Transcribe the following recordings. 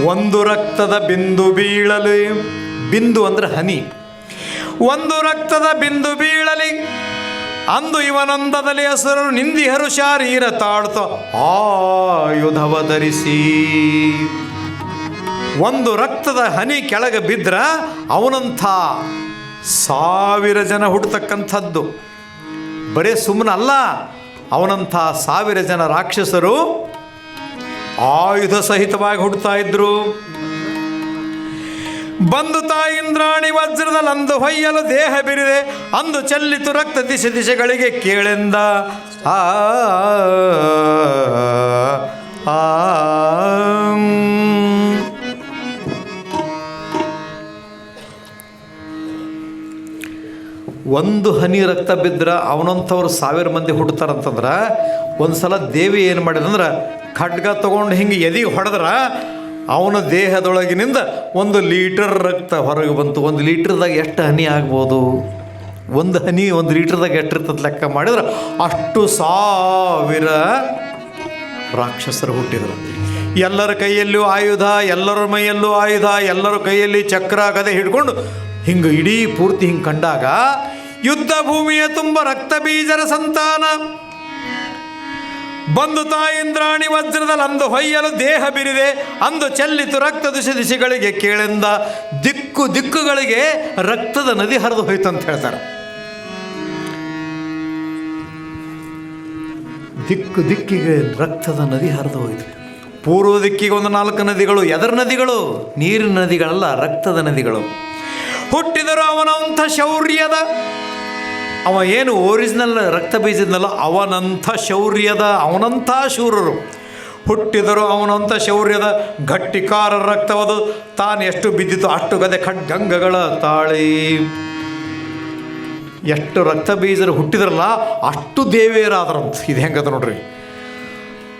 ಒಂದು ರಕ್ತದ ಬಿಂದು ಬೀಳಲಿ. ಬಿಂದು ಅಂದ್ರೆ ಹನಿ. ಒಂದು ರಕ್ತದ ಬಿಂದು ಬೀಳಲಿ. ಅಂದು ಇವನಂದದಲ್ಲಿ ಹೆಸರು ನಿಂದಿಹರು ಶಾರೀರ ತಾಳ್ತ ಆಯುಧವ ಧರಿಸಿ. ಒಂದು ರಕ್ತದ ಹನಿ ಕೆಳಗೆ ಬಿದ್ರ ಅವನಂಥ ಸಾವಿರ ಜನ ಹುಟ್ಟತಕ್ಕಂಥದ್ದು ಬರೇ ಸುಮ್ಮನಲ್ಲ ಅವನಂಥ ಸಾವಿರ ಜನ ರಾಕ್ಷಸರು ಆಯುಧ ಸಹಿತವಾಗಿ ಹುಡ್ತಾ ಇದ್ರು ಬಂದು ತಾಯಿಂದ್ರಾಣಿ ವಜ್ರದಲ್ಲಂದು ಹೊಯ್ಯಲು ದೇಹ ಬಿರಿದೆ ಅಂದು ಚೆಲ್ಲಿತು ರಕ್ತ ದಿಶೆ ದಿಶೆಗಳಿಗೆ ಕೇಳೆಂದ ಆ ಒಂದು ಹನಿ ರಕ್ತ ಬಿದ್ದರೆ ಅವನಂಥವ್ರು ಸಾವಿರ ಮಂದಿ ಹುಡ್ತಾರಂತಂದ್ರೆ ಒಂದು ಸಲ ದೇವಿ ಏನು ಮಾಡಿದಂದ್ರೆ ಖಡ್ಗ ತಗೊಂಡು ಹಿಂಗೆ ಎದಿಗೆ ಹೊಡೆದ್ರ ಅವನ ದೇಹದೊಳಗಿನಿಂದ ಒಂದು ಲೀಟರ್ ರಕ್ತ ಹೊರಗೆ ಬಂತು. ಒಂದು ಲೀಟ್ರ್ದಾಗ ಎಷ್ಟು ಹನಿ ಆಗ್ಬೋದು? ಒಂದು ಹನಿ ಒಂದು ಲೀಟ್ರ್ದಾಗ ಎಷ್ಟಿರ್ತದೆ ಲೆಕ್ಕ ಮಾಡಿದ್ರೆ ಅಷ್ಟು ಸಾವಿರ ರಾಕ್ಷಸರು ಹುಟ್ಟಿದರು. ಎಲ್ಲರ ಕೈಯಲ್ಲೂ ಆಯುಧ, ಎಲ್ಲರ ಮೈಯಲ್ಲೂ ಆಯುಧ, ಎಲ್ಲರ ಕೈಯಲ್ಲಿ ಚಕ್ರ, ಗದೆ ಹಿಡ್ಕೊಂಡು ಹಿಂಗೆ ಇಡೀ ಪೂರ್ತಿ ಹಿಂಗೆ ಕಂಡಾಗ ಯುದ್ಧ ಭೂಮಿಯ ತುಂಬ ರಕ್ತ ಬೀಜರ ಸಂತಾನ. ಬಂದು ತಾಯಿಂದ್ರಾಣಿ ವಜ್ರದಲ್ಲಿ ಅಂದು ಹೊಯ್ಯಲು ದೇಹ ಬಿರಿದೆ, ಅಂದು ಚೆಲ್ಲಿತು ರಕ್ತ ದಿಶೆ ದಿಶೆಗಳಿಗೆ ಕೇಳೆಂದ ದಿಕ್ಕು ದಿಕ್ಕುಗಳಿಗೆ ರಕ್ತದ ನದಿ ಹರಿದು ಹೋಯ್ತು ಅಂತ ಹೇಳ್ತಾರೆ. ದಿಕ್ಕು ದಿಕ್ಕಿಗೆ ರಕ್ತದ ನದಿ ಹರಿದು ಹೋಯಿತು. ಪೂರ್ವ ದಿಕ್ಕಿಗೆ ಒಂದು ನಾಲ್ಕು ನದಿಗಳು, ಎದರ ನದಿಗಳು, ನೀರಿನ ನದಿಗಳಲ್ಲ, ರಕ್ತದ ನದಿಗಳು. ಹುಟ್ಟಿದರು ಅವನಂಥ ಶೌರ್ಯದ ಅವ ಏನು ಒರಿಜಿನಲ್ ರಕ್ತ ಬೀಜದಲ್ಲ ಅವನಂಥ ಶೌರ್ಯದ, ಅವನಂಥ ಶೂರರು. ಹುಟ್ಟಿದರು ಅವನಂಥ ಶೌರ್ಯದ ಗಟ್ಟಿಕಾರ ರಕ್ತವದು. ತಾನು ಎಷ್ಟು ಬಿದ್ದಿತು ಅಷ್ಟು ಗದೆ ಖಡ್ಗಂಗಗಳ ತಾಳಿ. ಎಷ್ಟು ರಕ್ತ ಬೀಜರು ಹುಟ್ಟಿದ್ರಲ್ಲ, ಅಷ್ಟು ದೇವಿಯರಾದ್ರಂತ ಇದು ಹೆಂಗದ ನೋಡ್ರಿ?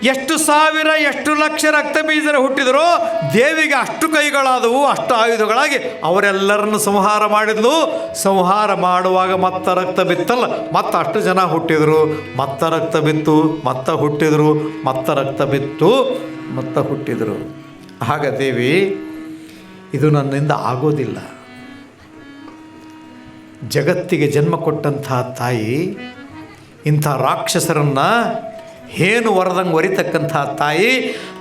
ಎಷ್ಟು ಸಾವಿರ, ಎಷ್ಟು ಲಕ್ಷ ರಕ್ತ ಬೀಜರು ಹುಟ್ಟಿದರೋ ದೇವಿಗೆ ಅಷ್ಟು ಕೈಗಳಾದವು, ಅಷ್ಟು ಆಯುಧಗಳಾಗಿ ಅವರೆಲ್ಲರನ್ನು ಸಂಹಾರ ಮಾಡಿದ್ಲು. ಸಂಹಾರ ಮಾಡುವಾಗ ಮತ್ತ ರಕ್ತ ಬಿತ್ತಲ್ಲ, ಮತ್ತ ಅಷ್ಟು ಜನ ಹುಟ್ಟಿದರು. ಮತ್ತ ರಕ್ತ ಬಿತ್ತು, ಮತ್ತ ಹುಟ್ಟಿದರು, ಮತ್ತ ರಕ್ತ ಬಿತ್ತು, ಮತ್ತ ಹುಟ್ಟಿದರು. ಆಗ ದೇವಿ, ಇದು ನನ್ನಿಂದ ಆಗೋದಿಲ್ಲ. ಜಗತ್ತಿಗೆ ಜನ್ಮ ಕೊಟ್ಟಂತಹ ತಾಯಿ ಇಂಥ ರಾಕ್ಷಸರನ್ನು ಹೇನು ವರದಂಗೆ ಒರಿತಕ್ಕಂಥ ತಾಯಿ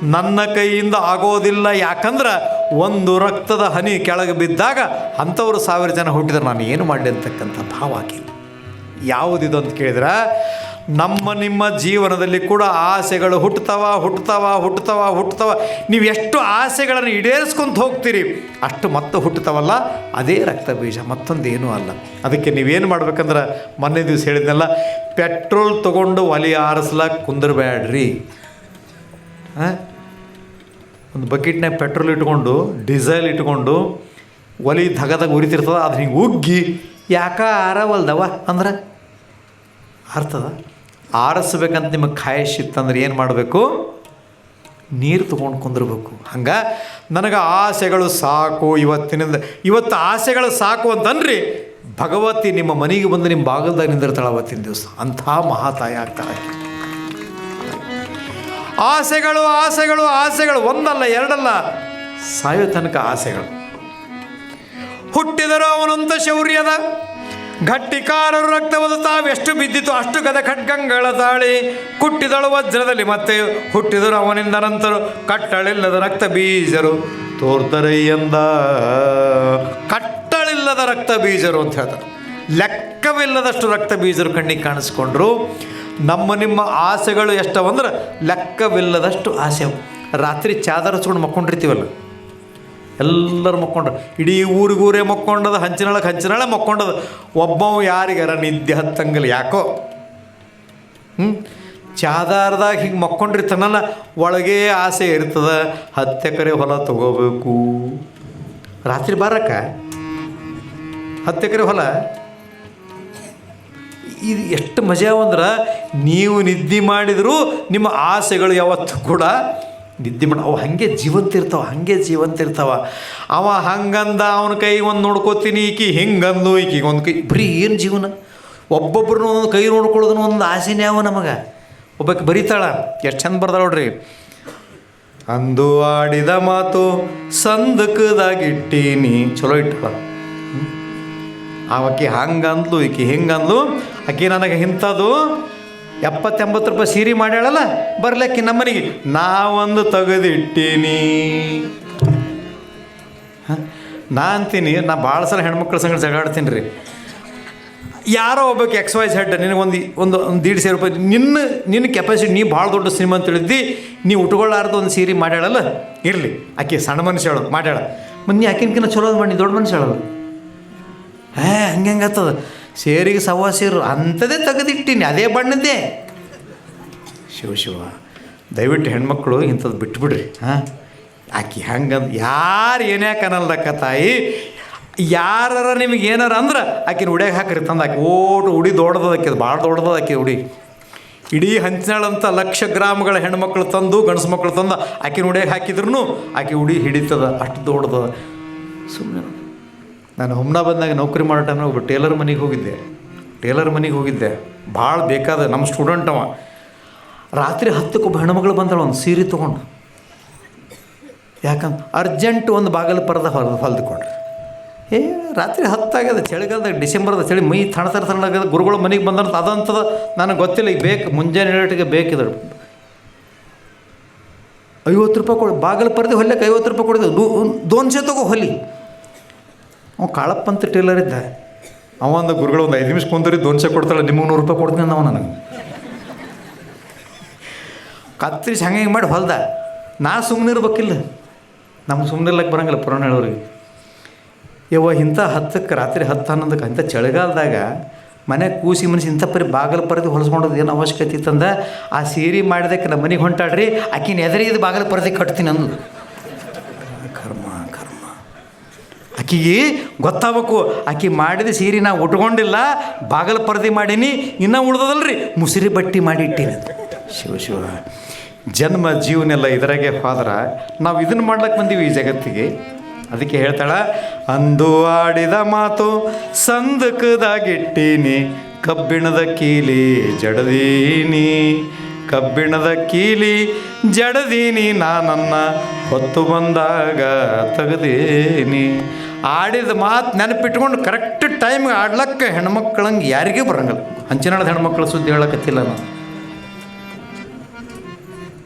ನನ್ನ ಕೈಯಿಂದ ಆಗೋದಿಲ್ಲ. ಯಾಕಂದ್ರೆ ಒಂದು ರಕ್ತದ ಹನಿ ಕೆಳಗೆ ಬಿದ್ದಾಗ ಅಂಥವ್ರು ಸಾವಿರ ಜನ ಹುಟ್ಟಿದ್ರೆ ನಾನು ಏನು ಮಾಡಲಿ ಅಂತಕ್ಕಂಥ ಭಾವ ಆಗಿ ಯಾವುದಿದು ಅಂತ ಕೇಳಿದ್ರೆ ನಮ್ಮ ನಿಮ್ಮ ಜೀವನದಲ್ಲಿ ಕೂಡ ಆಸೆಗಳು ಹುಟ್ಟುತ್ತವ ಹುಟ್ಟುತ್ತವ ಹುಟ್ಟುತ್ತವ ಹುಟ್ಟುತ್ತವ. ನೀವು ಎಷ್ಟು ಆಸೆಗಳನ್ನು ಈಡೇರಿಸ್ಕೊಂತ ಹೋಗ್ತೀರಿ? ಅಷ್ಟು ಮತ್ತೆ ಹುಟ್ಟುತ್ತವಲ್ಲ, ಅದೇ ರಕ್ತ ಬೀಜ ಮತ್ತೊಂದೇನೂ ಅಲ್ಲ. ಅದಕ್ಕೆ ನೀವೇನು ಮಾಡ್ಬೇಕಂದ್ರೆ, ಮೊನ್ನೆ ದಿವಸ ಹೇಳಿದ್ನಲ್ಲ, ಪೆಟ್ರೋಲ್ ತೊಗೊಂಡು ಒಲೆ ಕುಂದಿರಬೇಡ್ರಿ ಹಾಂ ಒಂದು ಬಕೆಟ್ನಾಗ ಪೆಟ್ರೋಲ್ ಇಟ್ಕೊಂಡು, ಡೀಸೆಲ್ ಇಟ್ಕೊಂಡು, ಒಲಿ ಧಗದಾಗ ಉರಿತಿರ್ತದ ಅದು ಹಿಂಗೆ ಉಗ್ಗಿ ಯಾಕ ಆರವಲ್ದವ ಅಂದ್ರೆ ಅರ್ಥದ? ಆರಿಸ್ಬೇಕಂತ ನಿಮಗೆ ಖಾಯಶ್ ಇತ್ತಂದ್ರೆ ಏನು ಮಾಡಬೇಕು? ನೀರು ತೊಗೊಂಡು ಕುಂದಿರ್ಬೇಕು. ಹಂಗೆ? ನನಗೆ ಆಸೆಗಳು ಸಾಕು, ಇವತ್ತಿನಿಂದ, ಇವತ್ತು ಆಸೆಗಳು ಸಾಕು ಅಂತನ್ರಿ. ಭಗವತಿ ನಿಮ್ಮ ಮನೆಗೆ ಬಂದು ನಿಮ್ಮ ಬಾಗಲ್ದಾಗ ನಿಂದಿರ್ತಾಳೆ ಅವತ್ತಿನ ದಿವಸ. ಅಂಥ ಮಹಾತಾಯಿ ಆಗ್ತಾಳೆ. ಆಸೆಗಳು ಆಸೆಗಳು ಆಸೆಗಳು ಒಂದಲ್ಲ, ಎರಡಲ್ಲ, ಸಾಯೋ ತನಕ ಆಸೆಗಳು. ಹುಟ್ಟಿದರೂ ಅವನಂತ ಶೌರ್ಯದ. ಗಟ್ಟಿಕಾರರು ರಕ್ತವದು ತಾವೆಷ್ಟು ಬಿದ್ದಿತು ಅಷ್ಟು ಗದ ಖಡ್ಗಂಗಳ ತಾಳಿ ಕುಟ್ಟಿದಳು ವಜ್ರದಲ್ಲಿ ಮತ್ತೆ ಹುಟ್ಟಿದರು ಅವನಿಂದ ನಂತರ ಕಟ್ಟಳಿಲ್ಲದ ರಕ್ತ ಬೀಜರು. ತೋರ್ತರಯ್ಯಂದ ಕಟ್ಟಳಿಲ್ಲದ ರಕ್ತ ಬೀಜರು ಅಂತ ಹೇಳ್ತಾರೆ. ಲೆಕ್ಕವಿಲ್ಲದಷ್ಟು ರಕ್ತ ಬೀಜರು ಕಣ್ಣಿಗೆ ಕಾಣಿಸ್ಕೊಂಡ್ರು. ನಮ್ಮ ನಿಮ್ಮ ಆಸೆಗಳು ಎಷ್ಟವಂದ್ರೆ ಲೆಕ್ಕವಿಲ್ಲದಷ್ಟು ಆಸೆ. ರಾತ್ರಿ ಚಾದರ ಹಚ್ಕೊಂಡು ಮಕ್ಕೊಂಡಿರ್ತೀವಲ್ಲ. ಎಲ್ಲರೂ ಮಕ್ಕೊಂಡ್ರು. ಇಡೀ ಊರಿಗೂರೇ ಮಕ್ಕೊಂಡದ, ಹಂಚಿನೊಳಗೆ ಹಂಚಿನೊಳಗೆ ಮಕ್ಕೊಂಡದ. ಒಬ್ಬವ ಯಾರಿಗಾರ ನಿದ್ದೆ ಹತ್ತಂಗಿಲ್ಲ. ಯಾಕೋ? ಹ್ಞೂ ಚಾದಾರದಾಗ ಹಿಂಗೆ ಮಕ್ಕೊಂಡಿರ್ತಾನಲ್ಲ ಒಳಗೆ ಆಸೆ ಇರ್ತದೆ. ಹತ್ತು ಎಕರೆ ಹೊಲ ತಗೋಬೇಕು. ರಾತ್ರಿ ಬಾರಕ್ಕ? ಹತ್ತು ಎಕರೆ ಹೊಲ? ಇದು ಎಷ್ಟು ಮಜಾವಂದ್ರೆ ನೀವು ನಿದ್ದೆ ಮಾಡಿದರೂ ನಿಮ್ಮ ಆಸೆಗಳು ಯಾವತ್ತೂ ಕೂಡ ನಿದ್ದೆ ಮಾಡ ಅವು ಹಾಗೆ ಜೀವಂತ ಇರ್ತಾವ ಹಾಗೆ ಜೀವಂತ ಇರ್ತಾವ ಅವ ಹಂಗಂದ ಅವನ ಕೈ ಒಂದು ನೋಡ್ಕೋತೀನಿ, ಈಕಿ ಹಿಂಗಂದು, ಈಕಿಗೆ ಒಂದು ಕೈ. ಬರೀ ಏನು ಜೀವನ? ಒಬ್ಬೊಬ್ಬರನ್ನ ಒಂದು ಕೈ ನೋಡ್ಕೊಳ್ಳೋದನ್ನ ಒಂದು ಆಸೆನೇ ಅವ ನಮಗೆ. ಒಬ್ಬಕ್ಕೆ ಬರೀತಾಳ, ಎಷ್ಟು ಚಂದ ಬರ್ದಾಳ ನೋಡ್ರಿ. ಅಂದು ಆಡಿದ ಮಾತು ಸಂದಕದಾಗಿಟ್ಟೀನಿ, ಚಲೋ ಇಟ್ಟಳ. ಆಕಿ ಹಂಗಂದ್ಲು, ಈಕಿ ಹಿಂಗಂದ್ಲು. ಆಕಿ ನನಗೆ ಇಂಥದ್ದು ಎಪ್ಪತ್ತೆಂಬತ್ತು ರೂಪಾಯಿ ಸೀರೆ ಮಾಡ್ಯಾಳಲ್ಲ, ಬರ್ಲಕ್ಕಿ ನಮ್ಮನಿಗೆ, ನಾವೊಂದು ತೆಗೆದಿಟ್ಟೀನಿ? ನಾ ಅಂತೀನಿ, ನಾ ಭಾಳ ಸಲ ಹೆಣ್ಮಕ್ಳ ಸಂಗಡ ಜಗಾಡ್ತೀನಿ ರೀ. ಯಾರೋ ಒಬ್ಬಕ್ಕೆ ಎಕ್ಸ್ ವೈ ಹೆಡ್ ನಿನಗೊಂದು ಒಂದು ಒಂದು ದೀಡ್ ಸಾವಿರ ರೂಪಾಯಿ, ನಿನ್ನ ನಿನ್ನ ಕೆಪಾಸಿಟಿ ನೀ ಭಾಳ ದೊಡ್ಡ ಸಿನಿಮಾ ಅಂತ ತಿಳಿದಿ ನೀ ಉಟ್ಕೊಳ್ಳಾರ್ದು ಒಂದು ಸೀರೆ ಮಾಡ್ಯಾಳಲ್ಲ? ಇರಲಿ, ಆಕೆ ಸಣ್ಣ ಮನುಷ್ಯಳು ಮಾಡ್ಯಾಳ. ಮತ್ತು ನೀ ಆಕಿನ್ಕಿನ್ನ ಚಲೋದು ಮಾಡಿ ದೊಡ್ಡ ಮನುಷ್ಯಳಲ್ಲ ಹೇ ಹಂಗೆ ಹಂಗತ್ತದ ಸೇರಿಗೆ ಸವಾಸಿರು ಸೇರು ಅಂಥದ್ದೇ ತೆಗೆದಿಟ್ಟೀನಿ. ಅದೇ ಬಣ್ಣದ್ದೇ. ಶಿವ ಶಿವ, ದಯವಿಟ್ಟು ಹೆಣ್ಮಕ್ಳು ಇಂಥದ್ದು ಬಿಟ್ಬಿಡ್ರಿ. ಹಾಂ? ಆಕೆ ಹಂಗಂದ್ ಯಾರು ಏನೇ ಕನಲ್ದಕ್ಕ ತಾಯಿ, ಯಾರರ ನಿಮಗೆ ಏನಾರ ಅಂದ್ರೆ ಆಕಿನ ಉಡ್ಯಾಗ ಹಾಕ್ರಿ ತಂದು ಆಕೆ. ಓಟು ಉಡಿ ದೊಡ್ಡದಕ್ಕೆ ಭಾಳ ದೊಡ್ಡದ ಆಕಿ ಉಡಿ. ಇಡೀ ಹಂಚಿನಾಳಂತ ಲಕ್ಷ ಗ್ರಾಮಗಳ ಹೆಣ್ಮಕ್ಳು ತಂದು, ಗಂಡಸು ಮಕ್ಕಳು ತಂದು ಆಕಿನ ಉಡ್ಯಾಗ ಹಾಕಿದ್ರು ಆಕಿ ಉಡಿ ಹಿಡಿತದ, ಅಷ್ಟು ದೊಡ್ಡದ ಸುಮ್ಮನೆ ನಾನು ಹುಮ್ನಾ ಬಂದಾಗ ನೌಕರಿ ಮಾಡೋ ಟೈಮ್ನಾಗ ಒಬ್ಬ ಟೇಲರ್ ಮನೆಗೆ ಹೋಗಿದ್ದೆ. ಟೇಲರ್ ಮನೆಗೆ ಹೋಗಿದ್ದೆ. ಭಾಳ ಬೇಕಾದ ನಮ್ಮ ಸ್ಟೂಡೆಂಟ್ ಅವ. ರಾತ್ರಿ ಹತ್ತಕ್ಕೆ ಒಬ್ಬ ಹೆಣ್ಮಗಳು ಬಂದಳು ಒಂದು ಸೀರೆ ತೊಗೊಂಡು. ಯಾಕಂದ್ರೆ ಅರ್ಜೆಂಟ್ ಒಂದು ಬಾಗಿಲು ಪರದ ಹೊಲ್ದು ಹೊಲ್ದುಕೊಂಡ್ರೆ. ಏ, ರಾತ್ರಿ ಹತ್ತಾಗ್ಯದ ಚಳಿಗಾಲದಾಗ ಡಿಸೆಂಬರ್ದ ಚಳಿ ಮೈ ತಣ ತಣ ತಣ್ಣಾಗ್ಯದ ಗುರುಗಳು ಮನೆಗೆ ಬಂದಂತ ಅದಂತದ ನನಗೆ ಗೊತ್ತಿಲ್ಲ. ಈಗ ಬೇಕು, ಮುಂಜಾನೆ ಏಳಟ್ಟಿಗೆ ಬೇಕಿದ್ರು ಐವತ್ತು ರೂಪಾಯಿ ಕೊಡು. ಬಾಗಿಲು ಪರದೆ ಹೊಲ್ಯಕ್ಕೆ ಐವತ್ತು ರೂಪಾಯಿ ಕೊಡಿದ. ದೋನ್ಸೆ ತಗೋ ಹೊಲಿ. ಅವ ಕಾಳಪ್ಪ ಅಂತ ಟೇಲರ್ ಇದ್ದ. ಅವ ಅಂದ, ಗುರುಗಳು, ಒಂದು ಐದು ನಿಮಿಷ ಕುಂದ್ರಿ, ದೊನ್ಸೆ ಕೊಡ್ತಾಳೆ, ನಿಮಗೆ ನೂರು ರೂಪಾಯಿ ಕೊಡ್ತೀನಿ ಅಂದವ ನನಗೆ. ಕತ್ತರಿಸಿ ಹಂಗೆ ಹಿಂಗೆ ಮಾಡಿ ಹೊಲ್ದ. ನಾ ಸುಮ್ಮನೆ ಇರ್ಬೇಕಿಲ್ಲ. ನಮ್ಗೆ ಸುಮ್ಮನೆ ಇರ್ಲಕ್ಕೆ ಬರಂಗಿಲ್ಲ ಪುರಾಣ ಹೇಳೋರಿಗೆ. ಯವ್ವ, ಇಂಥ ಹತ್ತಕ್ಕೆ ರಾತ್ರಿ ಹತ್ತು ಹನ್ನೊಂದಕ್ಕೆ ಅಂಥ ಚಳಿಗಾಲದಾಗ ಮನೆ ಕೂಸಿ ಮನಸ್ಸು ಇಂಥ ಪರಿ ಬಾಗಲ್ ಪರದೆ ಹೊಲಿಸ್ಕೊಂಡದ್ದು ಏನು ಅವಶ್ಯಕತೆ ಇತ್ತಂದ? ಆ ಸೀರೆ ಮಾಡಿದಕ್ಕೆ ನಮ್ಮ ಮನೆಗೆ ಹೊಂಟಾಡ್ರಿ, ಆಕಿನ ಎದುರಿಗೆ ಬಾಗಿಲು ಪರದೆ ಕಟ್ತೀನಿ ಅಂದು ಕರ್ಮ ಕರ್ಮ. ಆಕಿಗೆ ಗೊತ್ತಾಗಬೇಕು ಆಕೆ ಮಾಡಿದ ಸೀರೆ ನಾ ಉಟ್ಕೊಂಡಿಲ್ಲ, ಬಾಗಲ ಪರದೆ ಮಾಡೀನಿ, ಇನ್ನೂ ಉಳ್ದದಲ್ರಿ, ಮುಸಿರಿ ಬಟ್ಟಿ ಮಾಡಿ ಇಟ್ಟೀನಿ. ಅಂತ. ಶಿವ ಶಿವ. ಜನ್ಮ ಜೀವನೆಲ್ಲ ಇದರಾಗೆ ಹೋದ್ರ ನಾವು ಇದನ್ನು ಮಾಡ್ಲಕ್ಕೆ ಬಂದೀವಿ ಈ ಜಗತ್ತಿಗೆ. ಅದಕ್ಕೆ ಹೇಳ್ತಾಳ, ಅಂದು ಆಡಿದ ಮಾತು ಸಂದಕದಾಗಿಟ್ಟೀನಿ, ಕಬ್ಬಿಣದ ಕೀಲಿ ಜಡದೀನಿ, ಕಬ್ಬಿಣದ ಕೀಲಿ ಜಡದೀನಿ ನಾನನ್ನ ಹೊತ್ತು ಬಂದಾಗ ತೆಗೆದೀನಿ. ಆಡಿದ ಮಾತು ನೆನಪಿಟ್ಕೊಂಡು ಕರೆಕ್ಟ್ ಟೈಮ್ಗೆ ಆಡ್ಲಕ್ಕೆ ಹೆಣ್ಮಕ್ಳಂಗೆ ಯಾರಿಗೂ ಬರಂಗಿಲ್ಲ. ಹಂಚಿನಾಳದ ಹೆಣ್ಮಕ್ಳು ಸುದ್ದಿ ಹೇಳಕತ್ತಿಲ್ಲ ನಾನು.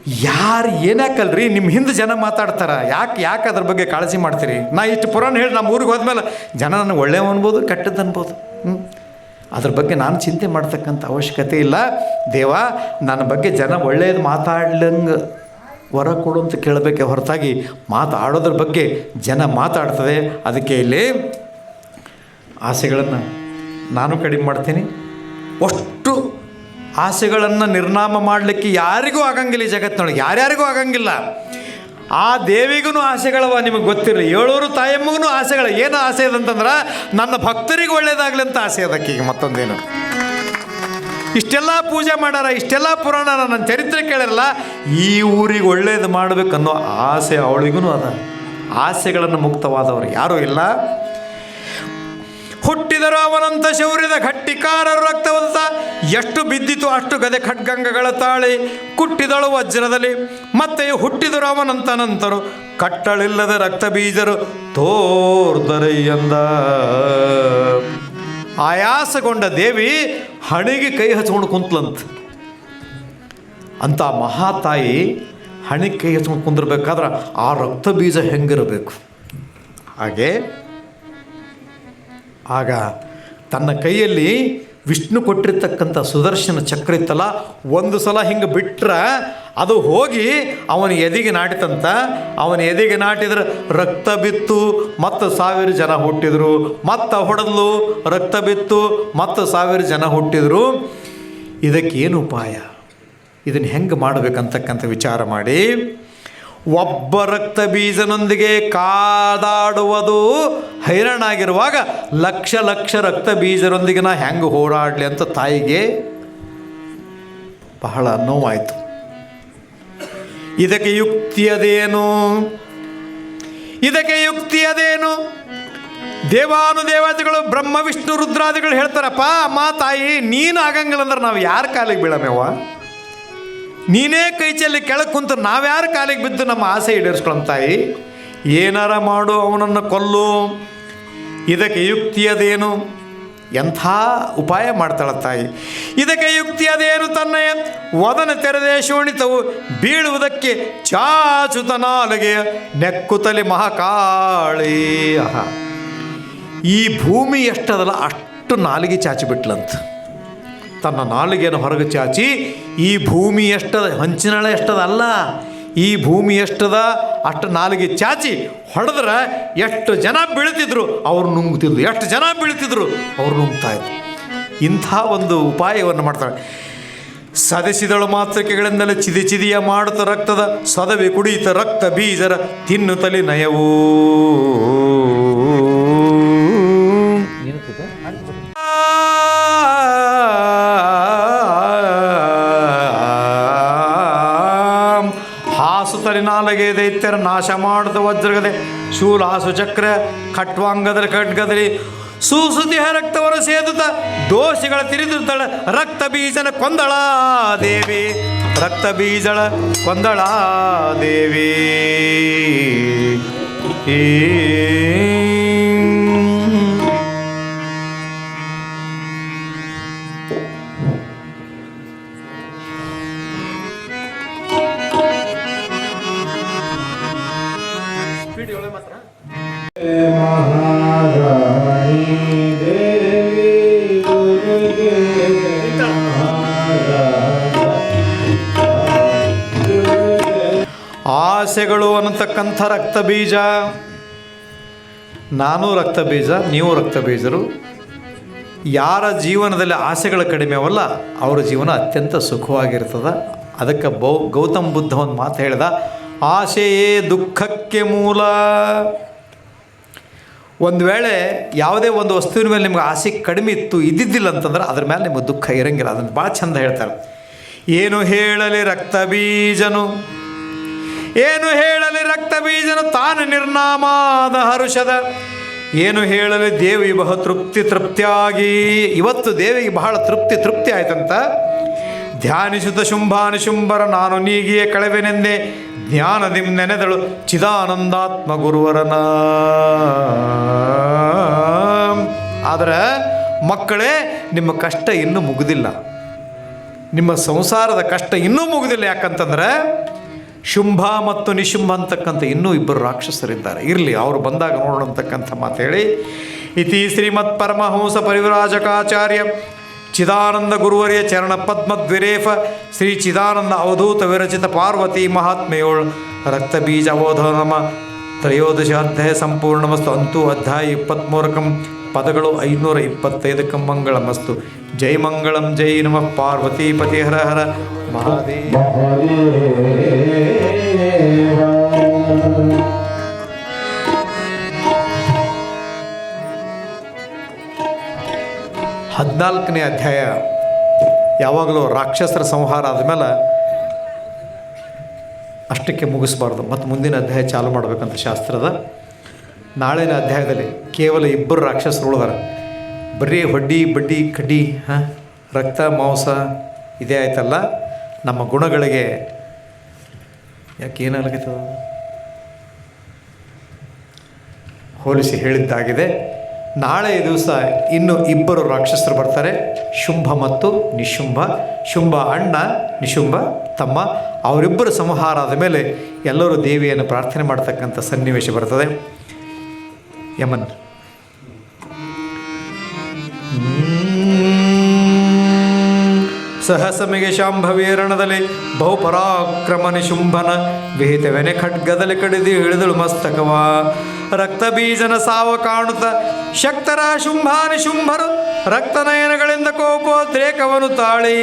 ಯಾರು ಏನಾಕಲ್ರಿ ನಿಮ್ಮ ಹಿಂದೆ ಜನ ಮಾತಾಡ್ತಾರ. ಯಾಕೆ ಯಾಕೆ ಅದ್ರ ಬಗ್ಗೆ ಕಾಳಜಿ ಮಾಡ್ತೀರಿ? ನಾ ಇಷ್ಟು ಪುರಾಣ ಹೇಳಿ ನಮ್ಮ ಊರಿಗೆ ಹೋದ್ಮೇಲೆ ಜನ ನನಗೆ ಒಳ್ಳೆಯವ ಅನ್ಬೋದು ಕೆಟ್ಟದ್ದು ಅನ್ಬೋದು. ಹ್ಞೂ ಅದ್ರ ಬಗ್ಗೆ ನಾನು ಚಿಂತೆ ಮಾಡ್ತಕ್ಕಂಥ ಅವಶ್ಯಕತೆ ಇಲ್ಲ. ದೇವ, ನನ್ನ ಬಗ್ಗೆ ಜನ ಒಳ್ಳೆಯದು ಮಾತಾಡ್ಲಂಗೆ ವರ ಕೊಡು ಅಂತ ಕೇಳಬೇಕೆ ಹೊರತಾಗಿ ಮಾತಾಡೋದ್ರ ಬಗ್ಗೆ ಜನ ಮಾತಾಡ್ತದೆ. ಅದಕ್ಕೆ ಇಲ್ಲಿ ಆಸೆಗಳನ್ನು ನಾನು ಕಡಿಮೆ ಮಾಡ್ತೀನಿ. ಅಷ್ಟು ಆಸೆಗಳನ್ನು ನಿರ್ನಾಮ ಮಾಡಲಿಕ್ಕೆ ಯಾರಿಗೂ ಆಗಂಗಿಲ್ಲ ಈ ಜಗತ್ತಿನೊಳಗೆ. ಯಾರ್ಯಾರಿಗೂ ಆಗಂಗಿಲ್ಲ. ಆ ದೇವಿಗೂ ಆಸೆಗಳವ ನಿಮಗೆ ಗೊತ್ತಿರಲಿ. ಏಳೂರು ತಾಯಮ್ಮಗೂ ಆಸೆಗಳ. ಏನು ಆಸೆ ಅದಂತಂದ್ರೆ ನನ್ನ ಭಕ್ತರಿಗೆ ಒಳ್ಳೇದಾಗಲಿ ಅಂತ ಆಸೆ ಅದಕ್ಕೆ ಈಗ ಮತ್ತೊಂದೇನು. ಇಷ್ಟೆಲ್ಲ ಪೂಜೆ ಮಾಡ್ಯಾರ, ಇಷ್ಟೆಲ್ಲ ಪುರಾಣ ನನ್ನ ಚರಿತ್ರೆ ಕೇಳಿರಲ್ಲ, ಈ ಊರಿಗೆ ಒಳ್ಳೇದು ಮಾಡಬೇಕನ್ನೋ ಆಸೆ ಅವಳಿಗೂ ಅದ. ಆಸೆಗಳನ್ನು ಮುಕ್ತವಾದವರು ಯಾರೂ ಇಲ್ಲ. ಹುಟ್ಟಿದರು ಅವನಂತ ಶೌರ್ಯದ ಗಟ್ಟಿಕಾರರು ರಕ್ತವಂತ, ಎಷ್ಟು ಬಿದ್ದಿತು ಅಷ್ಟು ಗದೆ ಖಡ್ಗಂಗಗಳ ತಾಳಿ ಕುಟ್ಟಿದಳು ವಜ್ರದಲ್ಲಿ. ಮತ್ತೆ ಹುಟ್ಟಿದರು ಅವನಂತ ನಂತರು, ಕಟ್ಟಳಿಲ್ಲದ ರಕ್ತ ಬೀಜರು ತೋರ್ದರೆ ಎಂದ. ಆಯಾಸಗೊಂಡ ದೇವಿ ಹಣಿಗೆ ಕೈ ಹಚ್ಕೊಂಡು ಕುಂತ್ಲಂತ. ಅಂತ ಮಹಾತಾಯಿ ಹಣೆಗೆ ಕೈ ಹಚ್ಕೊಂಡು ಕುಂದಿರ್ಬೇಕಾದ್ರೆ ಆ ರಕ್ತ ಬೀಜ ಹೆಂಗಿರಬೇಕು? ಹಾಗೆ ಆಗ ತನ್ನ ಕೈಯಲ್ಲಿ ವಿಷ್ಣು ಕೊಟ್ಟಿರ್ತಕ್ಕಂಥ ಸುದರ್ಶನ ಚಕ್ರ ಇತ್ತಲ್ಲ, ಒಂದು ಸಲ ಹಿಂಗೆ ಬಿಟ್ರೆ ಅದು ಹೋಗಿ ಅವನ ಎದೆಗೆ ನಾಟಿತಂತ, ಅವನ ಎದೆಗೆ ನಾಟಿದ್ರೆ ರಕ್ತ ಬಿತ್ತು, ಮತ್ತು ಸಾವಿರ ಜನ ಹುಟ್ಟಿದ್ರು. ಮತ್ತು ಹೊಡೆದ್ಲು, ರಕ್ತ ಬಿತ್ತು, ಮತ್ತು ಸಾವಿರ ಜನ ಹುಟ್ಟಿದ್ರು. ಇದಕ್ಕೇನು ಉಪಾಯ? ಇದನ್ನು ಹೆಂಗೆ ಮಾಡಬೇಕಂತಕ್ಕಂಥ ವಿಚಾರ ಮಾಡಿ, ಒಬ್ಬ ರಕ್ತ ಬೀಜನೊಂದಿಗೆ ಕಾದಾಡುವುದು ಹೈರಾಣಾಗಿರುವಾಗ ಲಕ್ಷ ಲಕ್ಷ ರಕ್ತ ಬೀಜರೊಂದಿಗೆ ನಾ ಹೆಂಗೆ ಹೋರಾಡಲಿ ಅಂತ ತಾಯಿಗೆ ಬಹಳ ನೋವಾಯಿತು. ಇದಕ್ಕೆ ಯುಕ್ತಿಯದೇನು? ಇದಕ್ಕೆ ಯುಕ್ತಿಯದೇನು? ದೇವಾನುದೇವತೆಗಳು, ಬ್ರಹ್ಮ, ವಿಷ್ಣು, ರುದ್ರಾದಿಗಳು ಹೇಳ್ತಾರಪ್ಪ, ಅಮ್ಮ, ತಾಯಿ, ನೀನು ಆಗಂಗಿಲ್ಲ ಅಂದ್ರೆ ನಾವು ಯಾರ ಕಾಲಿಗೆ ಬೀಳಮೇವ ನೀನೇ ಕೈ ಚೆಲ್ಲಿ ಕೆಳಗೆ ಕುಂತು ನಾವ್ಯಾರ ಕಾಲಿಗೆ ಬಿದ್ದು ನಮ್ಮ ಆಸೆ ಈಡೇರಿಸ್ಕೊಳ್ಳೋಣ ತಾಯಿ? ಏನಾರ ಮಾಡು, ಅವನನ್ನು ಕೊಲ್ಲು. ಇದಕ್ಕೆ ಯುಕ್ತಿ ಅದೇನು ಎಂಥ ಉಪಾಯ ಮಾಡ್ತಾಳ ತಾಯಿ? ಇದಕ್ಕೆ ಯುಕ್ತಿ ಅದೇನು ತನ್ನ ವದನ ತೆರೆದೆ ಶೋಣಿತವು ಬೀಳುವುದಕ್ಕೆ ಚಾಚುತ ನಾಲಿಗೆ ನೆಕ್ಕುತ್ತಲೆ ಮಹಾಕಾಳಿ. ಈ ಭೂಮಿ ಎಷ್ಟದಲ್ಲ ಅಷ್ಟು ನಾಲಿಗೆ ಚಾಚಿಬಿಟ್ಲಂತ ತನ್ನ ನಾಲಿಗೆಯನ್ನು ಹೊರಗೆ ಚಾಚಿ ಈ ಭೂಮಿ ಎಷ್ಟದ, ಹಂಚಿನಳ ಎಷ್ಟದ ಅಲ್ಲ ಈ ಭೂಮಿ ಎಷ್ಟದ? ಅಷ್ಟು ನಾಲಿಗೆ ಚಾಚಿ ಹೊಡೆದ್ರೆ ಎಷ್ಟು ಜನ ಬೀಳ್ತಿದ್ರು? ಅವ್ರು ನುಂಗ್ತಿದ್ರು. ಎಷ್ಟು ಜನ ಬೀಳ್ತಿದ್ರು? ಅವ್ರು ನುಂಗ್ತಾ ಇದ್ರು. ಇಂಥ ಒಂದು ಉಪಾಯವನ್ನು ಮಾಡ್ತಾಳೆ ಸದಸಿದಳು ಮಾತೃಕೆಗಳಿಂದಲೇ ಚಿದಿ ಚಿದಿಯ ಮಾಡುತ್ತ ರಕ್ತದ, ಸದವಿ ಕುಡಿಯುತ್ತ ರಕ್ತ ಬೀಜರ ತಿನ್ನುತ್ತಲೇ ನಯವೂ. ನಾಶ ಮಾಡುತ್ತ ವಜ್ರಗದೆ. ಶೂಲಾಸು ಚಕ್ರ, ಖಟ್ವಾಂಗದರ ಖಡ್ಗದಲ್ಲಿ ಸೂಸುತಿಹ ರಕ್ತವನ್ನು ಸೇದುತ್ತ ದೋಷಿಗಳ ತಿರಿದುತ್ತಳ ರಕ್ತ ಬೀಜನ ಕೊಂದಳ ದೇವಿ. ರಕ್ತ ಬೀಜಳ ಕೊಂದಳ ದೇವಿ. ಈ ಆಸೆಗಳು ಅನ್ನತಕ್ಕಂಥ ರಕ್ತ ಬೀಜ ನಾನು ರಕ್ತ ಬೀಜ ನೀವು ರಕ್ತ ಬೀಜರು ಯಾರ ಜೀವನದಲ್ಲಿ ಆಸೆಗಳು ಕಡಿಮೆ ಅವಲ್ಲ, ಅವರ ಜೀವನ ಅತ್ಯಂತ ಸುಖವಾಗಿರ್ತದೆ. ಅದಕ್ಕೆ ಬೌ, ಗೌತಮ್ ಬುದ್ಧ ಒಂದು ಮಾತು ಹೇಳಿದ, ಆಸೆಯೇ ದುಃಖಕ್ಕೆ ಮೂಲ. ಒಂದು ವೇಳೆ ಯಾವುದೇ ಒಂದು ವಸ್ತುವಿನ ಮೇಲೆ ನಿಮ್ಗೆ ಆಸೆ ಕಡಿಮೆ ಇತ್ತು, ಇದ್ದಿದ್ದಿಲ್ಲ ಅಂತಂದ್ರೆ ಅದ್ರ ಮೇಲೆ ನಿಮ್ಗೆ ದುಃಖ ಇರಂಗಿಲ್ಲ. ಅದನ್ನು ಭಾಳ ಚಂದ ಹೇಳ್ತಾರೆ. ಏನು ಹೇಳಲಿ ರಕ್ತ ಬೀಜನು? ಏನು ಹೇಳಲಿ ರಕ್ತ ಬೀಜನು? ತಾನು ನಿರ್ನಾಮಾದ ಹರುಷದ. ಏನು ಹೇಳಲಿ ದೇವಿ ಬಹು ತೃಪ್ತಿ ತೃಪ್ತಿಯಾಗಿ? ಇವತ್ತು ದೇವಿಗೆ ಬಹಳ ತೃಪ್ತಿ ತೃಪ್ತಿ ಆಯ್ತಂತ. ಧ್ಯಾನಿಸುತ್ತ ಶುಂಭಾನುಶುಂಭರ ನಾನು ನೀಗಿಯೇ ಕಳೆವೆನೆಂದೆ ಜ್ಞಾನದಿಂ ನೆನೆದಳು ಚಿದಾನಂದಾತ್ಮ ಗುರುವರನ. ಆದರೆ ಮಕ್ಕಳೇ, ನಿಮ್ಮ ಕಷ್ಟ ಇನ್ನೂ ಮುಗಿದಿಲ್ಲ. ನಿಮ್ಮ ಸಂಸಾರದ ಕಷ್ಟ ಇನ್ನೂ ಮುಗಿದಿಲ್ಲ. ಯಾಕಂತಂದ್ರೆ ಶುಂಭ ಮತ್ತು ನಿಶುಂಭ ಅಂತಕ್ಕಂಥ ಇನ್ನೂ ಇಬ್ಬರು ರಾಕ್ಷಸರಿದ್ದಾರೆ. ಇರಲಿ, ಅವರು ಬಂದಾಗ ನೋಡೋಣ ಅಂತಕ್ಕಂಥ ಮಾತು ಹೇಳಿ ಇತಿ ಶ್ರೀಮತ್ ಪರಮಹಂಸ ಪರಿವ್ರಾಜಕಾಚಾರ್ಯ ಚಿದಾನಂದ ಗುರುವರಿಯ ಚರಣ ಪದ್ಮದ್ವಿರೇಫ ಶ್ರೀ ಚಿದಾನಂದ ಅವಧೂತ ವಿರಚಿತ ಪಾರ್ವತಿ ಮಹಾತ್ಮೆಯೋಳ್ ರಕ್ತ ಬೀಜ ಅವೋಧನಮ ತ್ರಯೋದಶ ಅಧ್ಯಾಯ ಸಂಪೂರ್ಣಮಸ್ತು ಅಂತೂ ಅಧ್ಯಾಯ ಇಪ್ಪತ್ತ್ಮೂರಕಂ ಪದಗಳು ಐನೂರ ಇಪ್ಪತ್ತೈದಕ್ಕಂ ಮಂಗಳಮಸ್ತು. ಜೈ ಮಂಗಳಂ, ಜೈ ನಮಃ. ಪಾರ್ವತಿ ಪತಿ ಹರ ಹರ ಮಹಾದೇವ. ಹದಿನಾಲ್ಕನೇ ಅಧ್ಯಾಯ, ಯಾವಾಗಲೂ ರಾಕ್ಷಸರ ಸಂಹಾರ ಆದಮೇಲೆ ಅಷ್ಟಕ್ಕೆ ಮುಗಿಸ್ಬಾರ್ದು. ಮತ್ತು ಮುಂದಿನ ಅಧ್ಯಾಯ ಚಾಲು ಮಾಡಬೇಕಂತ ಶಾಸ್ತ್ರದ. ನಾಳಿನ ಅಧ್ಯಾಯದಲ್ಲಿ ಕೇವಲ ಇಬ್ಬರು ರಾಕ್ಷಸರು ಉಳಿದಾರೆ. ಬರೀ ಹೊಡ್ಡಿ, ಬಡ್ಡಿ, ಕಡ್ಡಿ, ಹಾಂ, ರಕ್ತ, ಮಾಂಸ ಇದೇ ಆಯ್ತಲ್ಲ. ನಮ್ಮ ಗುಣಗಳಿಗೆ ಯಾಕೆ ಏನಾಗತ್ತದ ಹೋಲಿಸಿ ಹೇಳಿದ್ದಾಗಿದೆ. ನಾಳೆ ದಿವಸ ಇನ್ನು ಇಬ್ಬರು ರಾಕ್ಷಸರು ಬರ್ತಾರೆ. ಶುಂಭ ಮತ್ತು ನಿಶುಂಭ. ಶುಂಭ ಅಣ್ಣ, ನಿಶುಂಭ ತಮ್ಮ. ಅವರಿಬ್ಬರು ಸಂಹಾರ ಆದ ಮೇಲೆ ಎಲ್ಲರೂ ದೇವಿಯನ್ನು ಪ್ರಾರ್ಥನೆ ಮಾಡ್ತಕ್ಕಂಥ ಸನ್ನಿವೇಶ ಬರ್ತದೆ. ಯಮನ್. ಸಹಸಮಿಗೆ ಶಾಂಭವೀರಣದಲ್ಲಿ ಬಹುಪರಾಕ್ರಮ ನಿಶುಂಭನ. ವಿಹಿತವೆನೆ ಖಡ್ಗದಲ್ಲಿ ಕಡಿದು ಇಳಿದಳು ಮಸ್ತಕವ. ರಕ್ತ ಬೀಜನ ಸಾವ ಕಾಣುತ್ತ ಶಕ್ತರ ಶುಂಭಾನಿ ಶುಂಭರು ರಕ್ತನಯನಗಳಿಂದ ಕೋಪೋದ್ರೇಕವನ್ನು ತಾಳಿ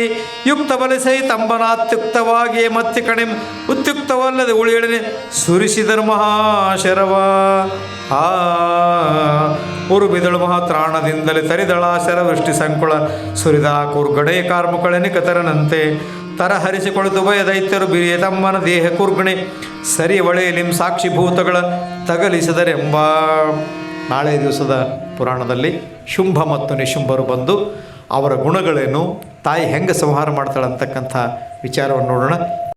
ಯುಕ್ತ ಬಲಿಸೈ ತಂಬನಾತ್ಯುಕ್ತವಾಗಿಯೇ ಮತ್ತೆ ಕಣೆ ಉತ್ಯುಕ್ತವಲ್ಲದೆ ಉಳಿಯಡನೆ ಸುರಿಸಿದರು ಮಹಾಶರವ ಆ ಉರುಬಿದಳು ಮಹಾತ್ರಾಣದಿಂದಲೇ ತರಿದಳ ಶರವೃಷ್ಟಿ ಸಂಕುಳ ಸುರಿದ ಕೂರ್ಗಡೆ ಕಾರ್ಮುಕಳನೆ ಕತರನಂತೆ ತರ ಉಭಯ ಭಯ ದೈತ್ಯರು ಬಿರಿಯ ತಮ್ಮನ ದೇಹ ಕುರ್ಗಣೆ ಸರಿ ಒಳೆಯಲಿಂ ಸಾಕ್ಷಿಭೂತಗಳ ತಗಲಿಸಿದರೆಂಬ. ನಾಳೆ ದಿವಸದ ಪುರಾಣದಲ್ಲಿ ಶುಂಭ ಮತ್ತು ನಿಶುಂಭರು ಬಂದು ಅವರ ಗುಣಗಳೇನು, ತಾಯಿ ಹೆಂಗೆ ಸಂಹಾರ ಮಾಡ್ತಾಳೆ ಅಂತಕ್ಕಂಥ ವಿಚಾರವನ್ನು ನೋಡೋಣ.